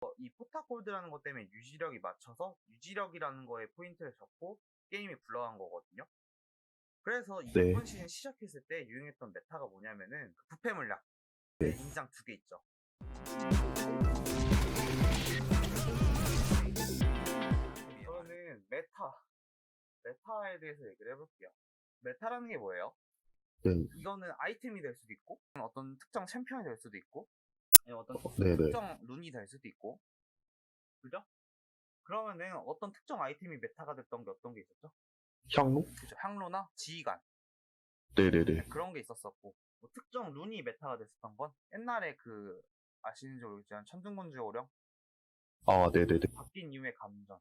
어, 이 포타골드라는 것 때문에 유지력이 맞춰서 유지력이라는 거에 포인트를 잡고 게임이 굴러간 거거든요. 그래서 이 네. 이번 시즌 시작했을 때 유행했던 메타가 뭐냐면은 그 부패 물약 네. 인장 두 개 있죠. 저는 메타 메타에 대해서 얘기를 해볼게요. 메타라는 게 뭐예요? 네. 이거는 아이템이 될 수도 있고 어떤 특정 챔피언이 될 수도 있고 어떤 네네. 특정 룬이 될 수도 있고 그죠? 그러면은 어떤 특정 아이템이 메타가 됐던 게 어떤 게 있었죠? 향로? 그죠? 향로나 지휘관 네네네. 그런 게 있었었고 뭐 특정 룬이 메타가 됐었던 건 옛날에 그 아시는지 모르겠지만 천둥군주의 오령 아, 네네네. 바뀐 이후의 감전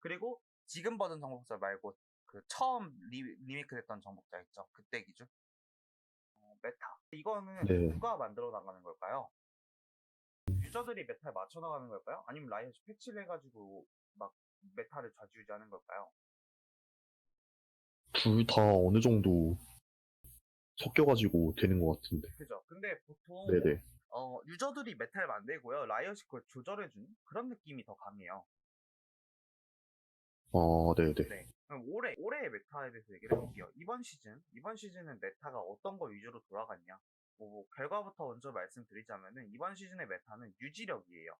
그리고 지금 버전 정복자 말고 그 처음 리, 리메이크 됐던 정복자 있죠 그때 기준 어, 메타 이거는 네. 누가 만들어 나가는 걸까요? 유저들이 메타에 맞춰 나가는 걸까요? 아니면 라이엇이 패치를 해가지고 막 메타를 좌지우지하는 걸까요? 둘 다 어느 정도 섞여가지고 되는 것 같은데. 그죠? 근데 보통 네네. 어, 유저들이 메타를 만들고요 라이엇이 그걸 조절해주는 그런 느낌이 더 강해요 아, 네네. 네. 그럼 올해, 올해의 메타에 대해서 얘기를 해볼게요. 이번 시즌, 이번 시즌은 메타가 어떤 거 위주로 돌아갔냐? 뭐, 뭐 결과부터 먼저 말씀드리자면은, 이번 시즌의 메타는 유지력이에요.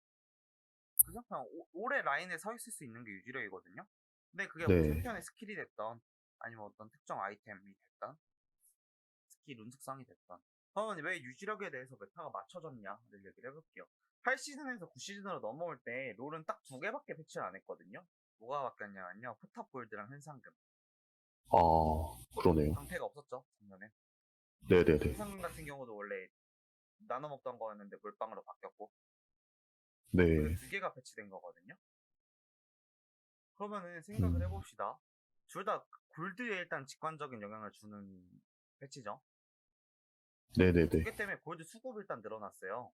그냥 오- 오래 라인에 서 있을 수 있는 게 유지력이거든요? 근데 그게 뭐 네. 챔피언의 스킬이 됐던, 아니면 어떤 특정 아이템이 됐던, 스킬 룬 특성이 됐던. 그러면 왜 유지력에 대해서 메타가 맞춰졌냐를 얘기를 해볼게요. 8시즌에서 9시즌으로 넘어올 때, 롤은 딱 두 개밖에 패치를 안 했거든요? 뭐가 바뀌었냐면요. 포탑 골드랑 현상금. 아, 그러네요. 상태가 없었죠, 작년에. 네네네. 현상금 같은 경우도 원래 나눠 먹던 거였는데 물방으로 바뀌었고, 네. 그두 개가 배치된 거거든요. 그러면은 생각을 음. 해봅시다. 둘 다 골드에 일단 직관적인 영향을 주는 배치죠. 두 네네네. 개 때문에 골드 수급이 일단 늘어났어요.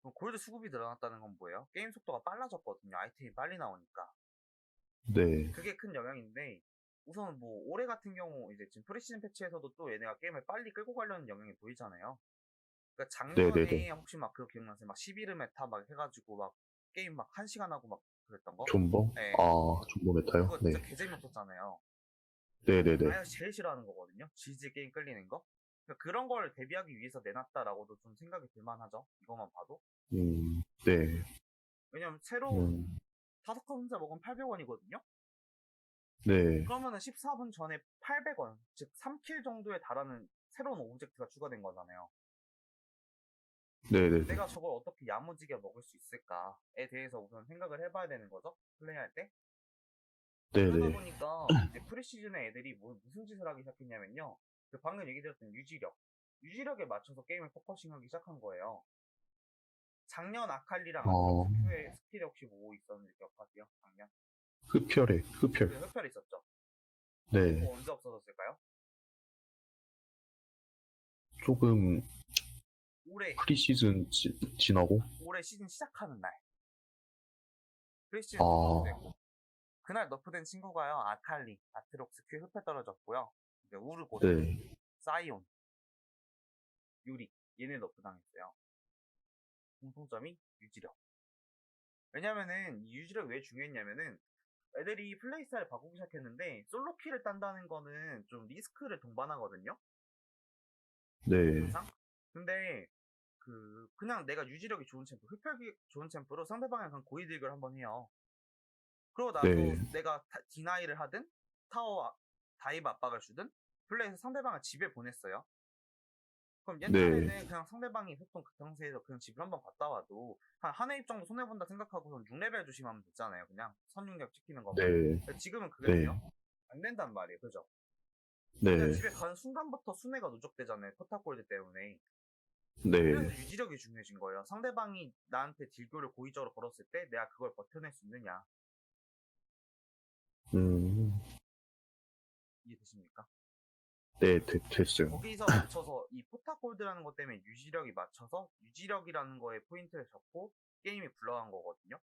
그럼 골드 수급이 늘어났다는 건 뭐예요? 게임 속도가 빨라졌거든요. 아이템이 빨리 나오니까. 네. 그게 큰 영향인데 우선 뭐 올해 같은 경우 이제 지금 프리시즌 패치에서도 또 얘네가 게임을 빨리 끌고 가려는 영향이 보이잖아요. 그러니까 작년에 네네네. 혹시 막 그거 기억나세요? 막 11회 메타 막 해가지고 막 게임 막 1시간 하고 막 그랬던 거? 존버? 네. 아, 존버 메타요? 그거 네. 진짜 개재미없었잖아요. 네네네. 아예 제일 싫어하는 거거든요. 지지 게임 끌리는 거. 그러니까 그런 걸 대비하기 위해서 내놨다라고도 좀 생각이 들만하죠. 이것만 봐도. 음, 네. 왜냐면 새로 음, 다섯 컷 혼자 먹으면 800원이거든요. 네. 그러면은 14분 전에 800원, 즉 3킬 정도에 달하는 새로운 오브젝트가 추가된 거잖아요. 네네네. 내가 저걸 어떻게 야무지게 먹을 수 있을까에 대해서 우선 생각을 해봐야 되는 거죠. 플레이할 때. 그러다 네네. 보니까 이제 프리시즌에 애들이 뭐- 무슨 짓을 하기 시작했냐면요. 그 방금 얘기 드렸던 유지력. 유지력에 맞춰서 게임을 포커싱하기 시작한 거예요. 작년 아칼리랑 어. 스킬이 혹시 뭐 있었는지 기억하세요? 작년? 흡혈에, 흡혈. 그 흡혈 있었죠. 네. 그거 언제 없어졌을까요? 조금 올해 프리시즌 지, 지나고? 올해 시즌 시작하는 날. 프리시즌 아. 너프되고 그날 너프된 친구가요. 아칼리, 아트록스 큐 흡혈 떨어졌고요. 이제 우르고, 네. 사이온, 유리 얘네 너프 당했어요. 공통점이 유지력. 왜냐면은 이 유지력이 왜 중요했냐면은 애들이 플레이 스타일 바꾸기 시작했는데 솔로 킬을 딴다는 거는 좀 리스크를 동반하거든요. 네. 항상. 근데 그 그냥 내가 유지력이 좋은 챔프, 흡혈이 좋은 챔프로 그냥 고위 딜교를 한번 해요. 그러고 나서 네. 내가 다- 디나이를 하든 타워 아- 다이브 압박을 주든 플레이에서 상대방을 집에 보냈어요. 그럼 옛날에는 네. 그냥 상대방이 보통 그 상태에서 그냥 집을 한번 갔다 와도 한한회입 정도 손해 본다 생각하고선 6레벨 조심하면 됐잖아요. 그냥 선중력 찍히는 거만. 네. 지금은 그게 네. 안 된단 말이에요. 그죠? 네. 집에 가는 순간부터 순회가 누적되잖아요. 포탑골드 때문에. 네. 그래서 유지력이 중요해진 거예요. 상대방이 나한테 딜교를 고의적으로 걸었을 때 내가 그걸 버텨낼 수 있느냐. 음, 이해되십니까? 네, 되, 됐어요. 거기서 맞춰서 이 포탑골드라는 것 때문에 유지력이 맞춰서 유지력이라는 거에 포인트를 잡고 게임이 굴러간 거거든요.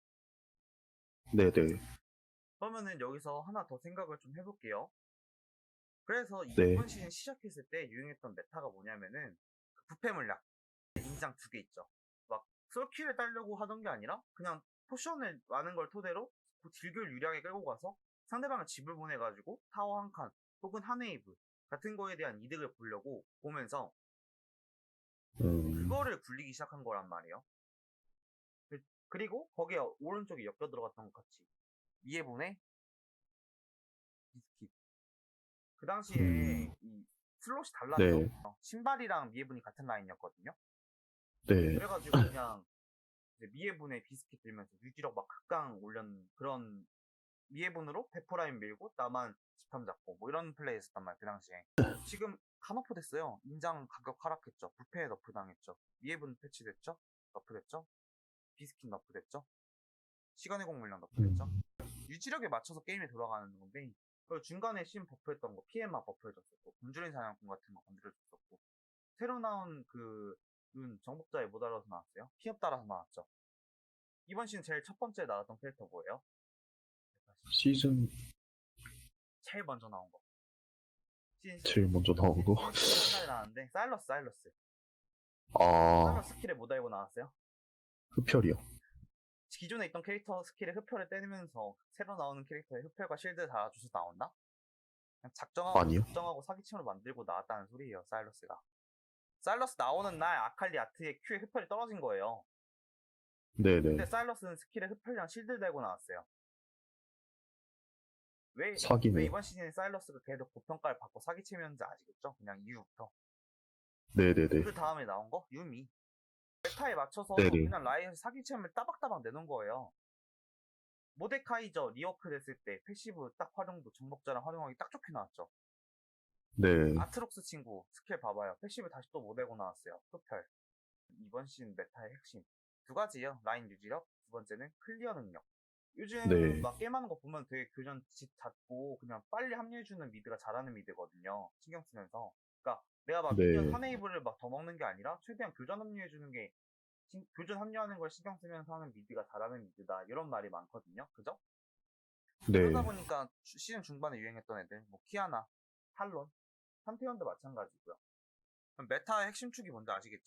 네네. 그러면은 여기서 하나 더 생각을 좀 해볼게요. 그래서 네. 이번 시즌 시작했을 때 유행했던 메타가 뭐냐면은 그 부패 물약 인장 두 개 있죠. 막 솔킬을 따려고 하던 게 아니라 그냥 포션을 많은 걸 토대로 그 딜교를 유리하게 끌고 가서 상대방을 집을 보내가지고 타워 한 칸 혹은 한 웨이브 같은 거에 대한 이득을 보려고 보면서 음, 그거를 굴리기 시작한 거란 말이에요. 그- 그리고 거기에 오른쪽에 엮여 들어갔던 것 같이 이해분의 비스킷. 그 당시에 음. 이 슬롯이 달랐죠. 네. 어, 신발이랑 미해분이 같은 라인이었거든요. 네. 그래가지고 그냥 이제 미해분의 비스킷 들면서 유지력 막 극강 올렸는 그런 미해분으로 베프라인 밀고 나만 집탐 잡고 뭐 이런 플레이 했었단 말이에요 그 당시에. 지금 간너프 됐어요. 인장 가격 하락했죠. 부패 너프 당했죠. 미해분 패치됐죠? 너프 됐죠? 비스킷 너프 됐죠? 시간의 공 물량 너프 됐죠? 음, 유지력에 맞춰서 게임이 돌아가는 건데 그리고 중간에 심 버프했던 거 PM아 버프해줬었고 굶주린 사냥꾼 같은 거 건드려줬었고 새로 나온 그눈 정복자에 못 알아서 나왔어요. 피업 따라서 나왔죠. 이번 시즌 제일 첫 번째 나왔던 캐릭터 뭐예요? 시즌 제일 먼저 나온 거 시즌 제일 먼저 나온 거. 시즌 나왔는데 사일러스 사일러스 아, 사일러스 스킬에 못 알고 나왔어요 흡혈이요. 기존에 있던 캐릭터 스킬의 흡혈을 떼면서 새로 나오는 캐릭터의 흡혈과 실드 달아줘서 나온다? 그냥 작정하고 아니요. 작정하고 사기침으로 만들고 나왔다는 소리예요 사일러스가 사일러스 나오는 날 아칼리 아트의 Q의 흡혈이 떨어진 거예요 네네. 근데 사일러스는 스킬에 흡혈이랑 실드 달고 나왔어요 왜, 왜 사기네. 이번 시즌에 사일러스가 계속 고평가를 받고 사기치면서 아시겠죠? 그냥 이유부터. 네네네. 그 다음에 나온 거? 유미. 메타에 맞춰서 네네. 그냥 라이에서 사기챔을 따박따박 내놓은 거예요. 모데카이저 리워크 됐을 때 패시브 딱 활용도 정복자랑 활용하기 딱 좋게 나왔죠. 네. 아트록스 친구 스킬 봐봐요. 패시브 다시 또 못내고 나왔어요. 흡혈. 이번 시즌 메타의 핵심. 두 가지요. 라인 유지력. 두 번째는 클리어 능력 요즘 네. 막 게임하는 거 보면 되게 교전 집 잡고 그냥 빨리 합류해주는 미드가 잘하는 미드거든요 신경 쓰면서 그러니까 내가 막 네. 미니언 하네이블을 막더 먹는 게 아니라 최대한 교전 합류해주는 게 신- 교전 합류하는 걸 신경 쓰면서 하는 미드가 잘하는 미드다 이런 말이 많거든요 그죠? 네. 그러다 보니까 주- 시즌 중반에 유행했던 애들 뭐 키아나, 탈론, 판테온도 마찬가지고요. 그럼 메타의 핵심 축이 뭔지 아시겠죠?